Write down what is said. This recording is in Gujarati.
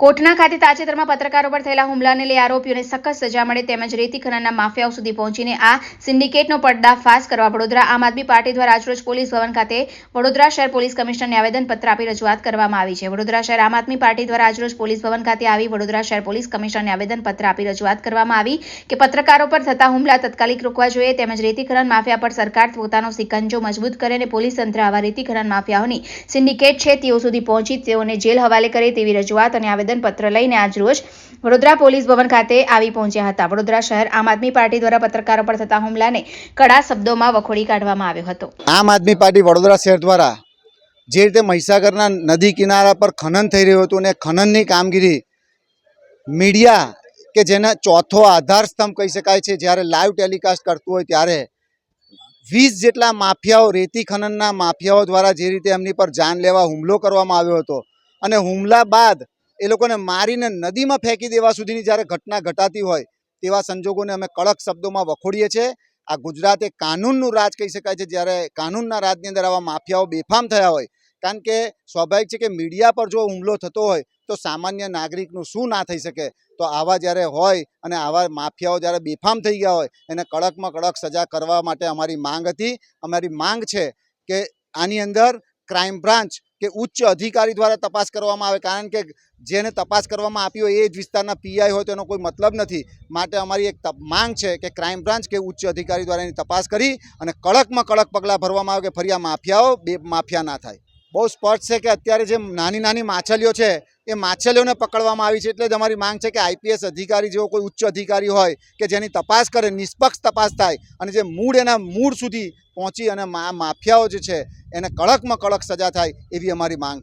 કોટના ખાતે તાજેતરમાં પત્રકારો પર થયેલા હુમલાને લઈ આરોપીઓને સખત સજા મળે તેમજ રેતી ખનનના માફિયાઓ સુધી પહોંચીને આ સિન્ડિકેટનો પર્દાફાશ કરવા વડોદરા આમ આદમી પાર્ટી દ્વારા આજરોજ પોલીસ ભવન ખાતે વડોદરા શહેર પોલીસ કમિશનરને આવેદનપત્ર આપી રજૂઆત કરવામાં આવી છે. વડોદરા શહેર આમ આદમી પાર્ટી દ્વારા આજરોજ પોલીસ ભવન ખાતે આવી વડોદરા શહેર પોલીસ કમિશનરને આવેદનપત્ર આપી રજૂઆત કરવામાં આવી કે પત્રકારો પર થતા હુમલા તત્કાલિક રોકવા જોઈએ તેમજ રેતી ખનન માફિયા પર સરકાર પોતાનો સિકંજો મજબૂત કરે અને પોલીસ તંત્ર આવા રેતી ખનન માફિયાઓની સિન્ડિકેટ છે તેઓ સુધી પહોંચી તેઓને જેલ હવાલે કરે તેવી રજૂઆત અને આવેદનપત્ર લઈને આજરોજ વડોદરા પોલીસ ભવન ખાતે આવી પહોંચ્યા હતા. વડોદરા શહેર આમ આદમી પાર્ટી દ્વારા પત્રકારો પર થતા હુમલાને કડા શબ્દોમાં વખોડી કાઢવામાં આવ્યો હતો. આમ આદમી પાર્ટી વડોદરા શહેર દ્વારા જે રીતે મહીસાગરના નદી કિનારા પર ખનન થઈ રહ્યું હતું અને ખનનની કામગીરી મીડિયા કે જેના ચોથો આધાર સ્તંભ કહી શકાય છે, જ્યારે લાઈવ ટેલિકાસ્ટ કરતું હોય ત્યારે વીસ જેટલા માફિયાઓ, રેતી ખનનના માફિયાઓ દ્વારા જે રીતે એમની પર જાન લેવા હુમલો કરવામાં આવ્યો હતો. અને હુમલા બાદ એ લોકોને મારીને નદીમાં ફેંકી દેવા સુધીની જ્યારે ઘટના ઘટાતી હોય, તેવા સંજોગોને અમે કડક શબ્દોમાં વખોડીએ છીએ. આ ગુજરાત એ કાનૂનનું રાજ કહી શકાય છે. જ્યારે કાનૂનના રાજની અંદર આવા માફિયાઓ બેફામ થયા હોય, કારણ કે સ્વાભાવિક છે કે મીડિયા પર જો હુમલો થતો હોય, તો સામાન્ય નાગરિકનું શું ના થઈ શકે? તો આવા જ્યારે હોય અને આવા માફિયાઓ જ્યારે બેફામ થઈ ગયા હોય, એને કડકમાં કડક સજા કરવા માટે અમારી માંગ હતી. અમારી માંગ છે કે આની અંદર ક્રાઇમ બ્રાન્ચ કે ઉચ્ચ અધિકારી દ્વારા તપાસ કરવામાં આવે. કારણ કે જેને તપાસ કરવામાં આપી હોય એ જ વિસ્તારના પીઆઈ હોય તેનો કોઈ મતલબ નથી. માટે અમારી એક માંગ છે કે ક્રાઇમ બ્રાન્ચ કે ઉચ્ચ અધિકારી દ્વારા એની તપાસ કરી અને કડકમાં કડક પગલાં ભરવામાં આવે કે ફરી આ માફિયાઓ બે માફિયા ના થાય. બહુ સ્પષ્ટ છે કે અત્યારે જે નાની નાની માછલીઓ છે એ માછલીઓને પકડવામાં આવી છે એટલે જ અમારી માંગ છે કે આઈપીએસ અધિકારી જેવો કોઈ ઉચ્ચ અધિકારી હોય કે જેની તપાસ કરે, નિષ્પક્ષ તપાસ થાય અને જે મૂળ એના મૂળ સુધી પહોંચી અને માફિયાઓ જે છે એને કડકમાં કડક સજા થાય એવી અમારી માંગ છે.